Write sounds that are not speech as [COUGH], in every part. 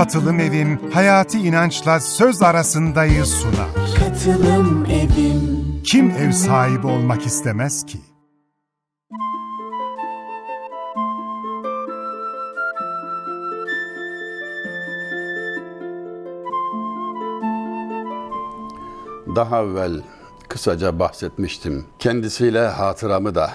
Katılım Evim hayati inançla söz arasındayı sunar. Katılım Evim Kim ev sahibi olmak istemez ki? Daha evvel kısaca bahsetmiştim. Kendisiyle hatıramı da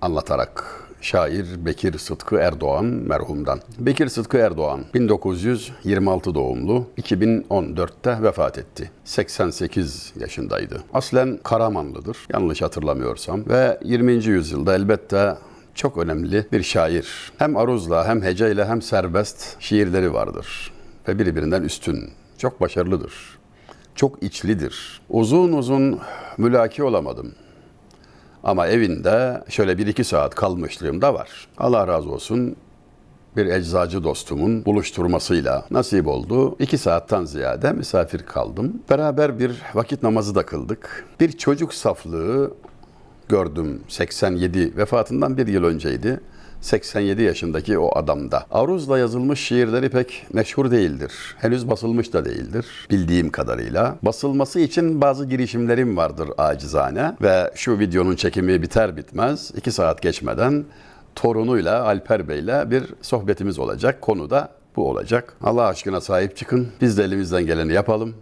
anlatarak şair Bekir Sıtkı Erdoğan merhumdan. Bekir Sıtkı Erdoğan 1926 doğumlu 2014'te vefat etti. 88 yaşındaydı. Aslen Karamanlıdır yanlış hatırlamıyorsam ve 20. yüzyılda elbette çok önemli bir şair. Hem aruzla hem heceyle hem serbest şiirleri vardır ve birbirinden üstün. Çok başarılıdır çok içlidir. Uzun uzun mülaki olamadım. Ama evinde şöyle bir iki saat kalmışlığım da var. Allah razı olsun bir eczacı dostumun buluşturmasıyla nasip oldu. İki saatten ziyade misafir kaldım. Beraber bir vakit namazı da kıldık. Bir çocuk saflığı gördüm 87 vefatından bir yıl önceydi. 87 yaşındaki o adamda. Aruz'la yazılmış şiirleri pek meşhur değildir. Henüz basılmış da değildir bildiğim kadarıyla. Basılması için bazı girişimlerim vardır acizane ve şu videonun çekimi biter bitmez 2 saat geçmeden torunuyla Alper Bey'le bir sohbetimiz olacak. Konu da bu olacak. Allah aşkına sahip çıkın. Biz de elimizden geleni yapalım.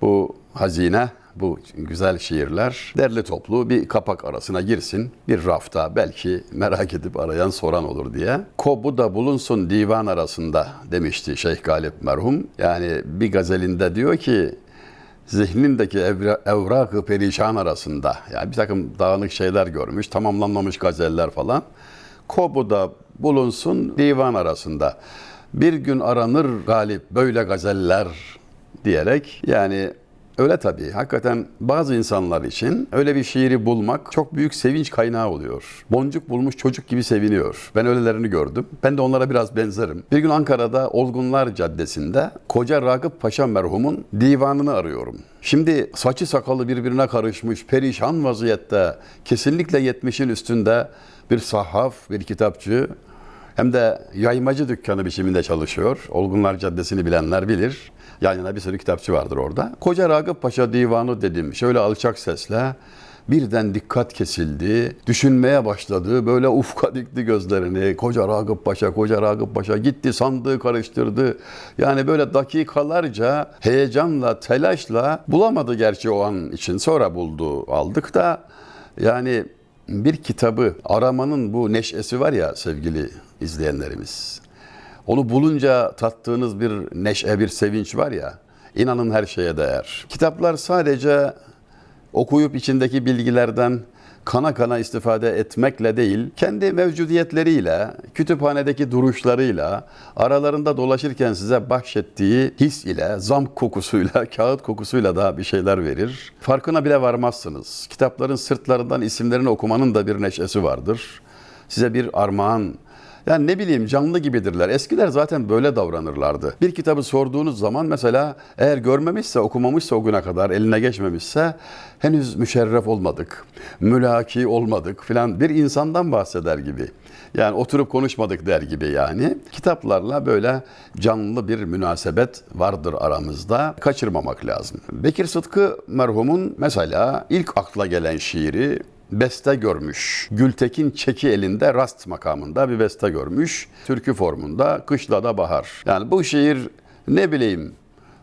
Bu hazine, bu güzel şiirler derli toplu bir kapak arasına girsin. Bir rafta belki merak edip arayan soran olur diye. Kobu da bulunsun divan arasında demişti Şeyh Galip merhum. Yani bir gazelinde diyor ki zihnindeki evra, evrak-ı perişan arasında yani bir takım dağınık şeyler görmüş, tamamlanmamış gazeller falan. Kobu da bulunsun divan arasında. Bir gün aranır galip böyle gazeller diyerek yani öyle tabii. Hakikaten bazı insanlar için öyle bir şiiri bulmak çok büyük sevinç kaynağı oluyor. Boncuk bulmuş çocuk gibi seviniyor. Ben öylelerini gördüm. Ben de onlara biraz benzerim. Bir gün Ankara'da Olgunlar Caddesi'nde Koca Ragıp Paşa merhumun divanını arıyorum. Şimdi saçı sakalı birbirine karışmış, perişan vaziyette, kesinlikle 70'in üstünde bir sahaf, bir kitapçı, hem de yaymacı dükkanı biçiminde çalışıyor. Olgunlar Caddesi'ni bilenler bilir. Yan yana bir sürü kitapçı vardır orada. Koca Ragıp Paşa divanı dedim. Şöyle alçak sesle birden dikkat kesildi. Düşünmeye başladı. Böyle ufka dikti gözlerini. Koca Ragıp Paşa, Koca Ragıp Paşa gitti sandığı karıştırdı. Yani böyle dakikalarca heyecanla, telaşla bulamadı gerçi o an için. Sonra buldu, aldık da yani bir kitabı aramanın bu neşesi var ya sevgili izleyenlerimiz. Onu bulunca tattığınız bir neşe, bir sevinç var ya, inanın her şeye değer. Kitaplar sadece okuyup içindeki bilgilerden kana kana istifade etmekle değil, kendi mevcudiyetleriyle, kütüphanedeki duruşlarıyla, aralarında dolaşırken size bahşettiği his ile, zamk kokusuyla, [LAUGHS] kağıt kokusuyla da bir şeyler verir. Farkına bile varmazsınız. Kitapların sırtlarından isimlerini okumanın da bir neşesi vardır. Size bir armağan yani ne bileyim canlı gibidirler. Eskiler zaten böyle davranırlardı. Bir kitabı sorduğunuz zaman mesela eğer görmemişse, okumamışsa o güne kadar, eline geçmemişse henüz müşerref olmadık, mülaki olmadık filan bir insandan bahseder gibi. Yani oturup konuşmadık der gibi yani. Kitaplarla böyle canlı bir münasebet vardır aramızda. Kaçırmamak lazım. Bekir Sıtkı merhumun mesela ilk akla gelen şiiri beste görmüş. Gültekin Çeki elinde rast makamında bir beste görmüş. Türkü formunda Kışlada Bahar. Yani bu şiir ne bileyim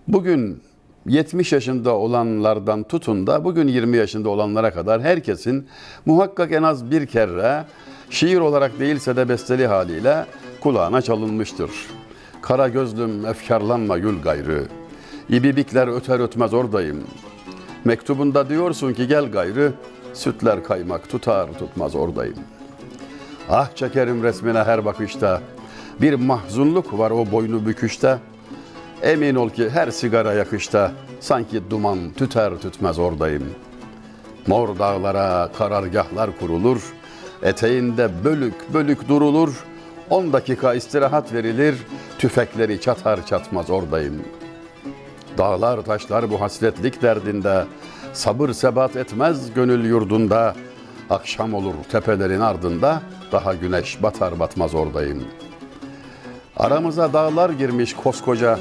bugün 70 yaşında olanlardan tutun da bugün 20 yaşında olanlara kadar herkesin muhakkak en az bir kere şiir olarak değilse de besteli haliyle kulağına çalınmıştır. Kara gözlüm efkarlanma gül gayrı. İbibikler öter ötmez oradayım. Mektubunda diyorsun ki gel gayrı, sütler kaymak tutar tutmaz oradayım. Ah çekerim resmine her bakışta, bir mahzunluk var o boynu büküşte. Emin ol ki her sigara yakışta, sanki duman tüter tütmez oradayım. Mor dağlara karargahlar kurulur, eteğinde bölük bölük durulur, on dakika istirahat verilir, tüfekleri çatar çatmaz oradayım. Dağlar taşlar bu hasretlik derdinde, sabır sebat etmez gönül yurdunda. Akşam olur tepelerin ardında, daha güneş batar batmaz oradayım. Aramıza dağlar girmiş koskoca.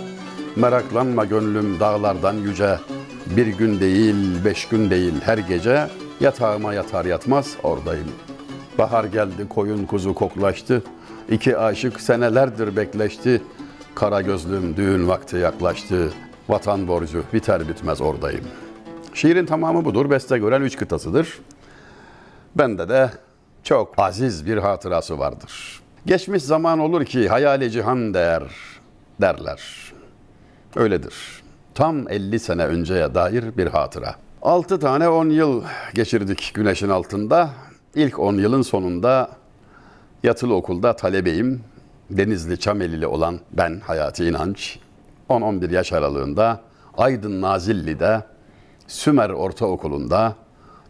Meraklanma gönlüm dağlardan yüce. Bir gün değil, beş gün değil her gece yatağıma yatar yatmaz oradayım. Bahar geldi, koyun kuzu koklaştı. İki aşık senelerdir bekleşti. Kara gözlüm düğün vakti yaklaştı. Vatan borcu biter bitmez oradayım. Şiirin tamamı budur. Beste gören üç kıtasıdır. Bende de çok aziz bir hatırası vardır. Geçmiş zaman olur ki hayali cihan der derler. Öyledir. Tam 50 sene önceye dair bir hatıra. 6 tane 10 yıl geçirdik güneşin altında. İlk 10 yılın sonunda yatılı okulda talebeyim. Denizli Çamelili olan ben Hayati İnanç. 10-11 yaş aralığında Aydın Nazilli'de Sümer Ortaokulu'nda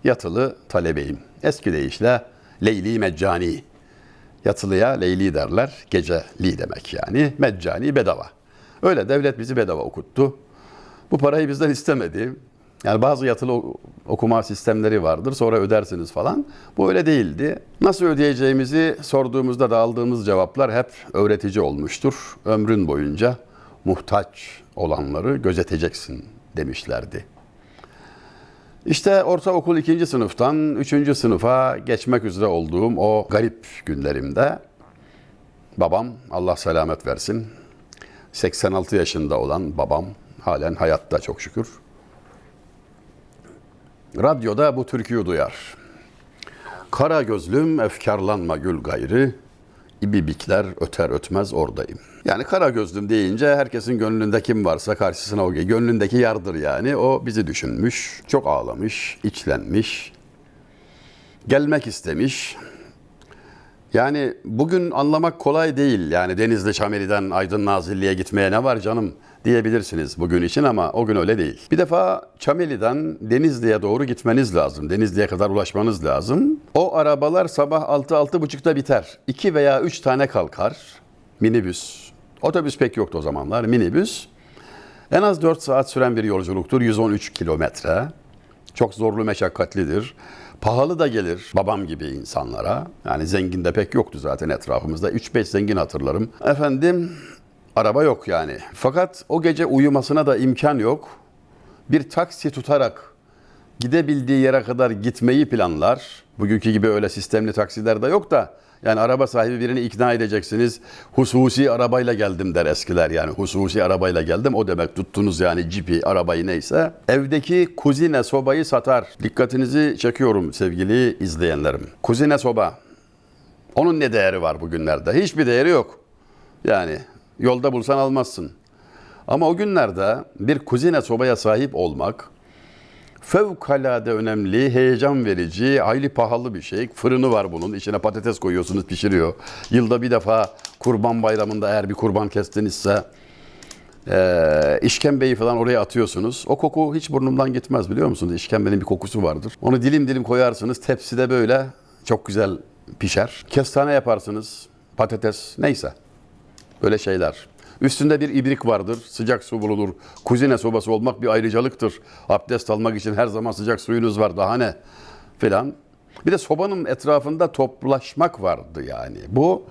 yatılı talebeyim. Eski deyişle Leyli Meccani. Yatılıya Leyli derler. Geceli demek yani. Meccani bedava. Öyle devlet bizi bedava okuttu. Bu parayı bizden istemedi. Yani bazı yatılı okuma sistemleri vardır. Sonra ödersiniz falan. Bu öyle değildi. Nasıl ödeyeceğimizi sorduğumuzda da aldığımız cevaplar hep öğretici olmuştur. Ömrün boyunca muhtaç olanları gözeteceksin demişlerdi. İşte ortaokul ikinci sınıftan üçüncü sınıfa geçmek üzere olduğum o garip günlerimde babam Allah selamet versin 86 yaşında olan babam halen hayatta çok şükür. Radyoda bu türküyü duyar. Kara gözlüm efkarlanma gül gayrı, ibibikler öter ötmez oradayım. Yani kara gözlüm deyince herkesin gönlünde kim varsa karşısına o gönlündeki yardır yani. O bizi düşünmüş, çok ağlamış, içlenmiş, gelmek istemiş. Yani bugün anlamak kolay değil. Yani Denizli Çameli'den Aydın Nazilli'ye gitmeye ne var canım diyebilirsiniz bugün için ama o gün öyle değil. Bir defa Çameli'den Denizli'ye doğru gitmeniz lazım. Denizli'ye kadar ulaşmanız lazım. O arabalar sabah 6-6.30'da biter. 2 veya 3 tane kalkar. Minibüs. Otobüs pek yoktu o zamanlar. Minibüs. En az 4 saat süren bir yolculuktur. 113 kilometre. Çok zorlu meşakkatlidir. Pahalı da gelir babam gibi insanlara. Yani zengin de pek yoktu zaten etrafımızda. 3-5 zengin hatırlarım. Efendim araba yok yani. Fakat o gece uyumasına da imkan yok. Bir taksi tutarak gidebildiği yere kadar gitmeyi planlar. Bugünkü gibi öyle sistemli taksiler de yok da yani araba sahibi birini ikna edeceksiniz. Hususi arabayla geldim der eskiler yani. Hususi arabayla geldim o demek tuttunuz yani cipi arabayı neyse. Evdeki kuzine sobayı satar. Dikkatinizi çekiyorum sevgili izleyenlerim. Kuzine soba. Onun ne değeri var bugünlerde? Hiçbir değeri yok. Yani yolda bulsan almazsın. Ama o günlerde bir kuzine sobaya sahip olmak fevkalade önemli, heyecan verici, hayli pahalı bir şey. Fırını var bunun. İçine patates koyuyorsunuz, pişiriyor. Yılda bir defa kurban bayramında eğer bir kurban kestinizse eee işkembeyi falan oraya atıyorsunuz. O koku hiç burnumdan gitmez biliyor musunuz? İşkembenin bir kokusu vardır. Onu dilim dilim koyarsınız. Tepside böyle çok güzel pişer. Kestane yaparsınız. Patates neyse. Böyle şeyler. Üstünde bir ibrik vardır. Sıcak su bulunur. Kuzine sobası olmak bir ayrıcalıktır. Abdest almak için her zaman sıcak suyunuz var. Daha ne? Filan. Bir de sobanın etrafında toplaşmak vardı yani. Bu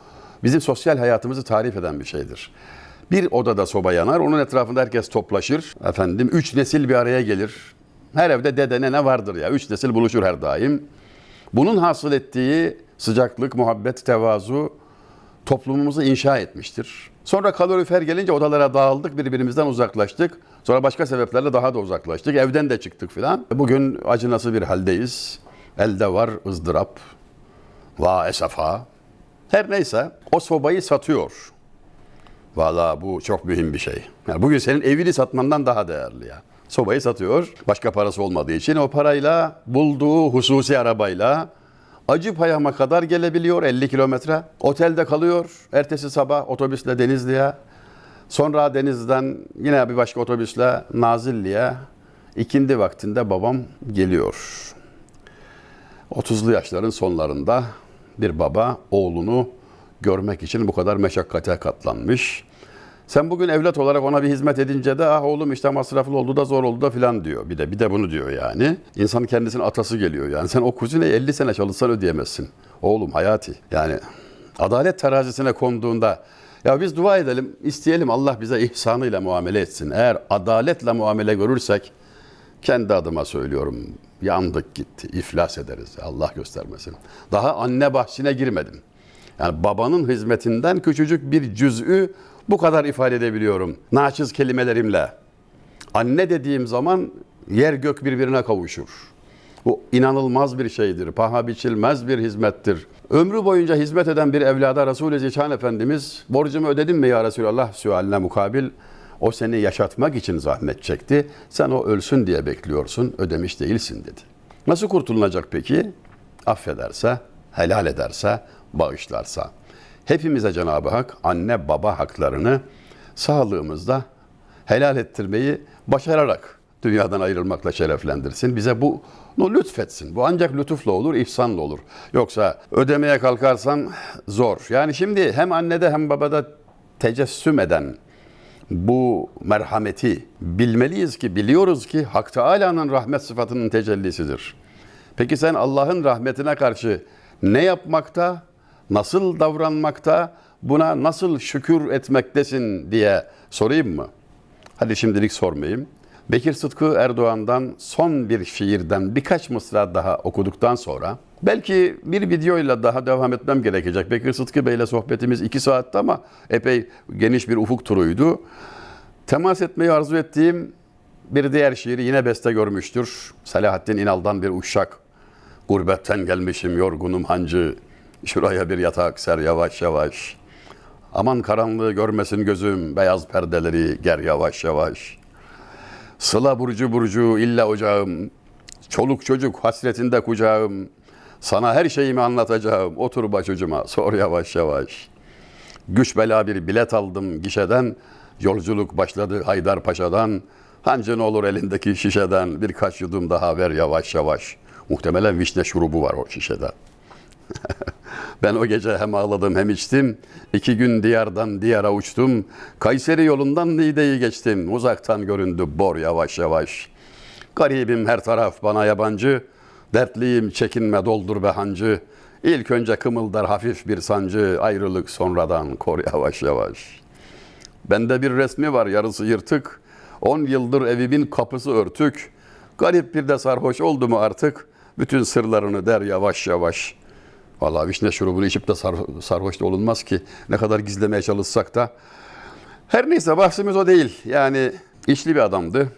bizim sosyal hayatımızı tarif eden bir şeydir. Bir odada soba yanar. Onun etrafında herkes toplaşır. Efendim üç nesil bir araya gelir. Her evde dede ne vardır ya. Üç nesil buluşur her daim. Bunun hasıl ettiği sıcaklık, muhabbet, tevazu toplumumuzu inşa etmiştir. Sonra kalorifer gelince odalara dağıldık, birbirimizden uzaklaştık. Sonra başka sebeplerle daha da uzaklaştık. Evden de çıktık filan. Bugün acınası bir haldeyiz. Elde var ızdırap. Va esafa. Her neyse o sobayı satıyor. Valla bu çok mühim bir şey. Yani bugün senin evini satmandan daha değerli ya. Sobayı satıyor. Başka parası olmadığı için o parayla bulduğu hususi arabayla Acı payama kadar gelebiliyor 50 kilometre. Otelde kalıyor. Ertesi sabah otobüsle Denizli'ye. Sonra Denizli'den yine bir başka otobüsle Nazilli'ye. İkindi vaktinde babam geliyor. 30'lu yaşların sonlarında bir baba oğlunu görmek için bu kadar meşakkate katlanmış. Sen bugün evlat olarak ona bir hizmet edince de ah oğlum işte masraflı oldu da zor oldu da filan diyor. Bir de bir de bunu diyor yani. İnsan kendisinin atası geliyor yani. Sen o kuzineyi 50 sene çalışsan ödeyemezsin. Oğlum hayati. Yani adalet terazisine konduğunda Ya biz dua edelim, isteyelim Allah bize ihsanıyla muamele etsin. Eğer adaletle muamele görürsek, kendi adıma söylüyorum, yandık gitti, iflas ederiz. Allah göstermesin. Daha anne bahsine girmedim. Yani babanın hizmetinden küçücük bir cüz'ü bu kadar ifade edebiliyorum. Naçiz kelimelerimle. Anne dediğim zaman yer gök birbirine kavuşur. Bu inanılmaz bir şeydir, paha biçilmez bir hizmettir. Ömrü boyunca hizmet eden bir evlada Resul-i Zişan Efendimiz, borcumu ödedin mi ya Resulallah sualine mukabil, o seni yaşatmak için zahmet çekti, sen o ölsün diye bekliyorsun, ödemiş değilsin dedi. Nasıl kurtulunacak peki? Affederse, helal ederse, bağışlarsa. Hepimize Cenab-ı Hak anne baba haklarını sağlığımızda helal ettirmeyi başararak dünyadan ayrılmakla şereflendirsin. Bize bu bunu lütfetsin. Bu ancak lütufla olur, ihsanla olur. Yoksa ödemeye kalkarsan zor. Yani şimdi hem annede hem babada tecessüm eden bu merhameti bilmeliyiz ki, biliyoruz ki Hak Teala'nın rahmet sıfatının tecellisidir. Peki sen Allah'ın rahmetine karşı ne yapmakta, nasıl davranmakta, buna nasıl şükür etmektesin diye sorayım mı? Hadi şimdilik sormayayım. Bekir Sıtkı Erdoğan'dan son bir şiirden birkaç mısra daha okuduktan sonra belki bir videoyla daha devam etmem gerekecek. Bekir Sıtkı Bey ile sohbetimiz iki saatte ama epey geniş bir ufuk turuydu. Temas etmeyi arzu ettiğim bir diğer şiiri yine beste görmüştür. Selahattin İnal'dan bir uşak. Gurbetten gelmişim yorgunum hancı. Şuraya bir yatak ser yavaş yavaş. Aman karanlığı görmesin gözüm, beyaz perdeleri ger yavaş yavaş. Sıla burcu burcu illa ocağım, çoluk çocuk hasretinde kucağım. Sana her şeyimi anlatacağım, otur başucuma, sor yavaş yavaş. Güç bela bir bilet aldım gişeden, yolculuk başladı Haydar Paşa'dan. Hancın olur elindeki şişeden, birkaç yudum daha ver yavaş yavaş. Muhtemelen vişne şurubu var o şişede. [LAUGHS] Ben o gece hem ağladım hem içtim. İki gün diyardan diyara uçtum. Kayseri yolundan Niğde'yi geçtim. Uzaktan göründü bor yavaş yavaş. Garibim her taraf bana yabancı. Dertliyim çekinme doldur be hancı. İlk önce kımıldar hafif bir sancı. Ayrılık sonradan kor yavaş yavaş. Bende bir resmi var yarısı yırtık. On yıldır evimin kapısı örtük. Garip bir de sarhoş oldu mu artık? Bütün sırlarını der yavaş yavaş. Vallahi vişne şurubunu içip de sar- sarhoş da olunmaz ki. Ne kadar gizlemeye çalışsak da. Her neyse bahsimiz o değil. Yani işli bir adamdı.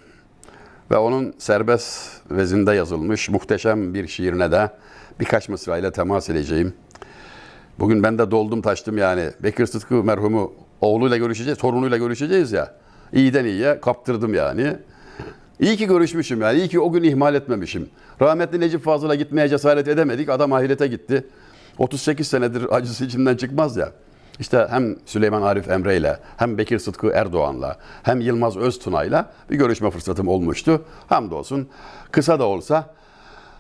Ve onun serbest vezinde yazılmış muhteşem bir şiirine de birkaç mısrayla temas edeceğim. Bugün ben de doldum taştım yani. Bekir Sıtkı merhumu oğluyla görüşeceğiz, torunuyla görüşeceğiz ya. İyiden iyiye kaptırdım yani. İyi ki görüşmüşüm yani. İyi ki o gün ihmal etmemişim. Rahmetli Necip Fazıl'a gitmeye cesaret edemedik. Adam ahirete gitti. 38 senedir acısı içimden çıkmaz ya. İşte hem Süleyman Arif Emre ile hem Bekir Sıtkı Erdoğan'la hem Yılmaz Öztuna'yla bir görüşme fırsatım olmuştu. Hamdolsun kısa da olsa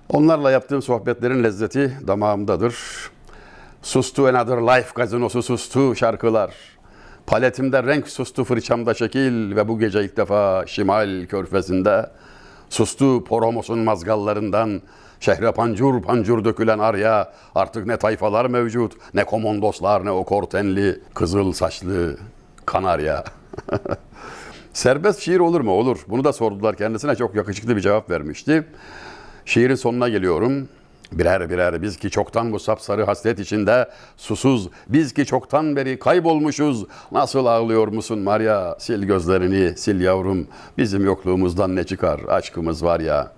onlarla yaptığım sohbetlerin lezzeti damağımdadır. Sustu Another Life gazinosu sustu şarkılar. Paletimde renk sustu fırçamda şekil ve bu gece ilk defa Şimal körfezinde sustu Poromos'un mazgallarından şehre pancur pancur dökülen arya artık ne tayfalar mevcut ne komondoslar ne o kortenli kızıl saçlı kanarya. [LAUGHS] Serbest şiir olur mu? Olur. Bunu da sordular kendisine. Çok yakışıklı bir cevap vermişti. Şiirin sonuna geliyorum. Birer birer biz ki çoktan bu sapsarı hasret içinde susuz, biz ki çoktan beri kaybolmuşuz. Nasıl ağlıyor musun Maria? Sil gözlerini, sil yavrum. Bizim yokluğumuzdan ne çıkar? Aşkımız var ya.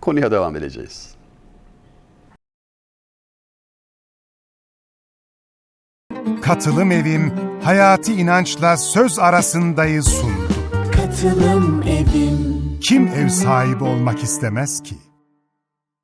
Konuya devam edeceğiz. Katılım Evim Hayati İnanç'la Söz Arasındayı sundu. Katılım evim Kim ev sahibi olmak istemez ki?